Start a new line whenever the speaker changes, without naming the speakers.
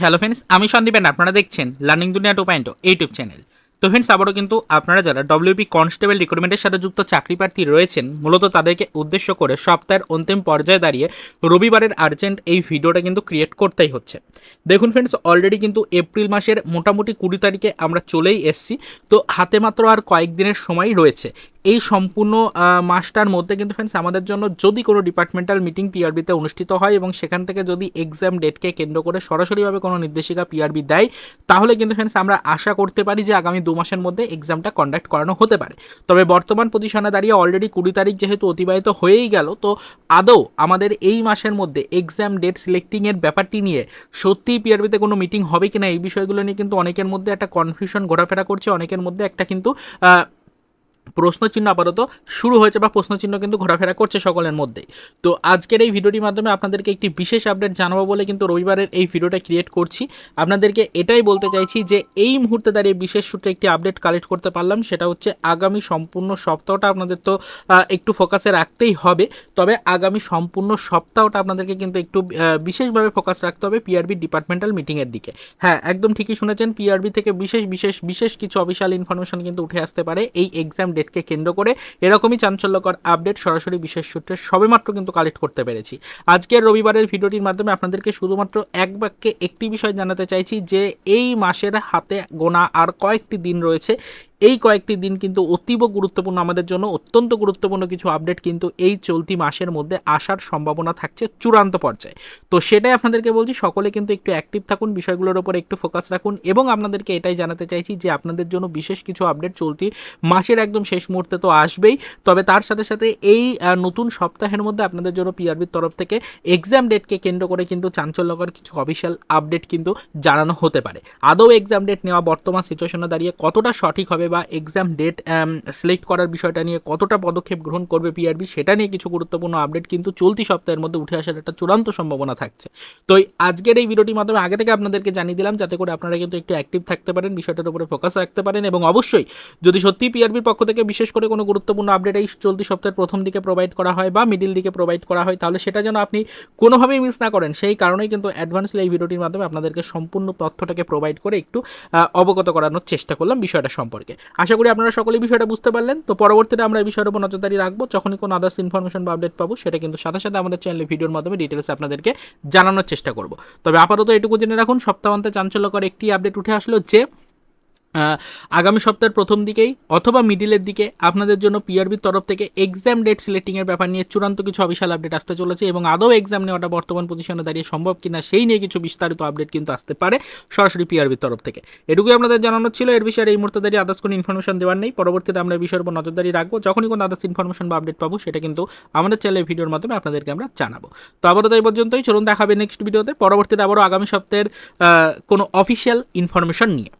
Hello friends আমি সন্দীপেন আপনারা দেখছেন learning Duniya two point YouTube channel তো ফ্রেন্ডস আবারও কিন্তু আপনারা যারা ডব্লিউপি কনস্টেবল রিক্রুটমেন্টের সাথে যুক্ত চাকরি প্রার্থী রয়েছেন, মূলত তাদেরকে উদ্দেশ্য করে সপ্তাহের অন্তিম পর্যায়ে দাঁড়িয়ে রবিবারের আর্জেন্ট এই ভিডিওটা কিন্তু ক্রিয়েট করতেই হচ্ছে। দেখুন ফ্রেন্ডস অলরেডি কিন্তু এপ্রিল মাসের মোটামুটি কুড়ি তারিখে আমরা চলেই এসছি। তো হাতে মাত্র আর কয়েকদিনের সময় রয়েছে। এই সম্পূর্ণ মাসটার মধ্যে কিন্তু ফ্রেন্ডস আমাদের জন্য যদি কোনো ডিপার্টমেন্টাল মিটিং পিআরবিতে অনুষ্ঠিত হয় এবং সেখান থেকে যদি এক্সাম ডেটকে কেন্দ্র করে সরাসরিভাবে কোনো নির্দেশিকা পিআরবি দেয়, তাহলে কিন্তু ফ্রেন্ডস আমরা আশা করতে পারি যে আগামী দু মাসের মধ্যে এক্সামটা কন্ডাক্ট করানো হতে পারে। তবে বর্তমান পজিশনে দাঁড়িয়ে অলরেডি কুড়ি তারিখ যেহেতু অতিবাহিত হয়েই গেল, তো আদৌ আমাদের এই মাসের মধ্যে এক্সাম ডেট সিলেক্টিংয়ের ব্যাপারটি নিয়ে সত্যিই পিআরবিতে কোনো মিটিং হবে কিনা এই বিষয়গুলো নিয়ে কিন্তু অনেকের মধ্যে একটা কনফিউশন ঘোরাফেরা করছে, অনেকের মধ্যে একটা কিন্তু প্রশ্নচিহ্ন আপাতত শুরু হয়েছে বা প্রশ্নচিহ্ন কিন্তু ঘোরাফেরা করছে সকলের মধ্যেই। তো আজকের এই ভিডিওটির মাধ্যমে আপনাদেরকে একটি বিশেষ আপডেট জানাব বলে কিন্তু রবিবারের এই ভিডিওটা ক্রিয়েট করছি। আপনাদেরকে এটাই বলতে চাইছি যে এই মুহূর্তে দাঁড়িয়ে বিশেষ সূত্রে একটি আপডেট কালেক্ট করতে পারলাম, সেটা হচ্ছে আগামী সম্পূর্ণ সপ্তাহটা আপনাদের তো একটু ফোকাসে রাখতেই হবে। তবে আগামী সম্পূর্ণ সপ্তাহটা আপনাদেরকে কিন্তু একটু বিশেষভাবে ফোকাস রাখতে হবে পিআরবি ডিপার্টমেন্টাল মিটিংয়ের দিকে। হ্যাঁ একদম ঠিকই শুনেছেন পিআরবি থেকে বিশেষ বিশেষ বিশেষ কিছু অফিসিয়াল ইনফরমেশন কিন্তু উঠে আসতে পারে এই এক্সাম ডেটকে কেন্দ্র করে এরকমই চাঞ্চল্যকর আপডেট সরাসরি বিশেষ সূত্রে সবেমাত্র কিন্তু কালেক্ট করতে পেরেছি। আজকের রবিবারের ভিডিওটির মাধ্যমে আপনাদেরকে শুধুমাত্র এক বাক্যে একটি বিষয় জানাতে চাইছি যে, এই মাসের হাতে গোনা আর কয়েকটি দিন রয়েছে। এই কয়েকটি দিন কিন্তু অতীব গুরুত্বপূর্ণ, আমাদের জন্য অত্যন্ত গুরুত্বপূর্ণ কিছু আপডেট কিন্তু এই চলতি মাসের মধ্যে আসার সম্ভাবনা থাকছে চূড়ান্ত পর্যায়ে। তো সেটাই আপনাদেরকে বলছি, সকলে কিন্তু একটু অ্যাক্টিভ থাকুন, বিষয়গুলোর উপর একটু ফোকাস রাখুন এবং আপনাদেরকে এটাই জানাতে চাইছি যে আপনাদের জন্য বিশেষ কিছু আপডেট চলতি মাসের একদম শেষ মুহূর্তে তো আসবেই। তবে তার সাথে সাথে এই নতুন সপ্তাহের মধ্যে আপনাদের জন্য পিআরবির তরফ থেকে এক্সাম ডেটকে কেন্দ্র করে কিন্তু চাঞ্চল্যকর কিছু অফিসিয়াল আপডেট কিন্তু জানানো হতে পারে। আদৌ এক্সাম ডেট নেওয়া বর্তমান সিচুয়েশনে দাঁড়িয়ে কতটা সঠিক হবে বা এক্সাম ডেট সিলেক্ট করার বিষয়টা নিয়ে কতটা পদক্ষেপ গ্রহণ করবে পিআরবি সেটা নিয়ে কিছু গুরুত্বপূর্ণ আপডেট কিন্তু চলতি সপ্তাহের মধ্যে উঠে আসার একটা চূড়ান্ত সম্ভাবনা থাকছে। তো আজকের এই ভিডিওটির মাধ্যমে আগে থেকে আপনাদেরকে জানিয়ে দিলাম, যাতে করে আপনারা কিন্তু একটু অ্যাক্টিভ থাকতে পারেন, বিষয়টার উপরে ফোকাস রাখতে পারেন এবং অবশ্যই যদি সত্যি পিআরবির পক্ষ থেকে বিশেষ করে কোনো গুরুত্বপূর্ণ আপডেট এই চলতি সপ্তাহের প্রথম দিকে প্রোভাইড করা হয় বা মিডিল দিকে প্রোভাইড করা হয়, তাহলে সেটা যেন আপনি কোনোভাবেই মিস না করেন। সেই কারণেই কিন্তু অ্যাডভান্সলি এই ভিডিওটির মাধ্যমে আপনাদেরকে সম্পূর্ণ তথ্যটাকে প্রোভাইড করে একটু অবগত করানোর চেষ্টা করলাম বিষয়টা সম্পর্কে। আশা করি আপনারা সকলেই বিষয়টা বুঝতে পারলেন। তো পরবর্তীতে আমরা এই বিষয়ের উপর নজরদারি রাখব। যখনই কোনো আদার্স ইনফরমেশন বা আপডেট পাবো, সেটা কিন্তু সাথে সাথে আমাদের চ্যানেলে ভিডিওর মাধ্যমে ডিটেলস আপনাদেরকে জানানোর চেষ্টা করব। তবে আপাতত এটুকু জেনে রাখুন, সপ্তাহান্তে চাঞ্চল্যকর একটি আপডেট উঠে আসলো যে আগামী সপ্তাহের প্রথম দিকেই অথবা মিডিলের দিকে আপনাদের জন্য পিআরবির তরফ থেকে এক্সাম ডেট সিলেক্টিংয়ের ব্যাপার নিয়ে চূড়ান্ত কিছু অফিসিয়াল আপডেট আসতে চলেছে এবং আদৌ এক্সাম নেওয়াটা বর্তমান পজিশনে দাঁড়িয়ে সম্ভব কিনা সেই নিয়ে কিছু বিস্তারিত আপডেট কিন্তু আসতে পারে সরাসরি পিআরবির তরফ থেকে। এটুকুই আপনাদের জানানো ছিল। এর বিষয়ে এই মুহূর্তে দাঁড়িয়ে আদার্স কোনো ইনফরমেশন দেওয়ার নেই। পরবর্তীতে আমরা বিষয়ের উপর নজরদারি রাখব। যখনই কোনো আদার্স ইনফরমেশন বা আপডেট পাবো, সেটা কিন্তু আমাদের চ্যানেলের ভিডিওর মাধ্যমে আপনাদেরকে আমরা জানাব। তো আবারও এই পর্যন্তই। চলুন দেখাবে নেক্সট ভিডিওতে পরবর্তীতে আবারও আগামী সপ্তাহের কোনো অফিসিয়াল ইনফরমেশন নিয়ে।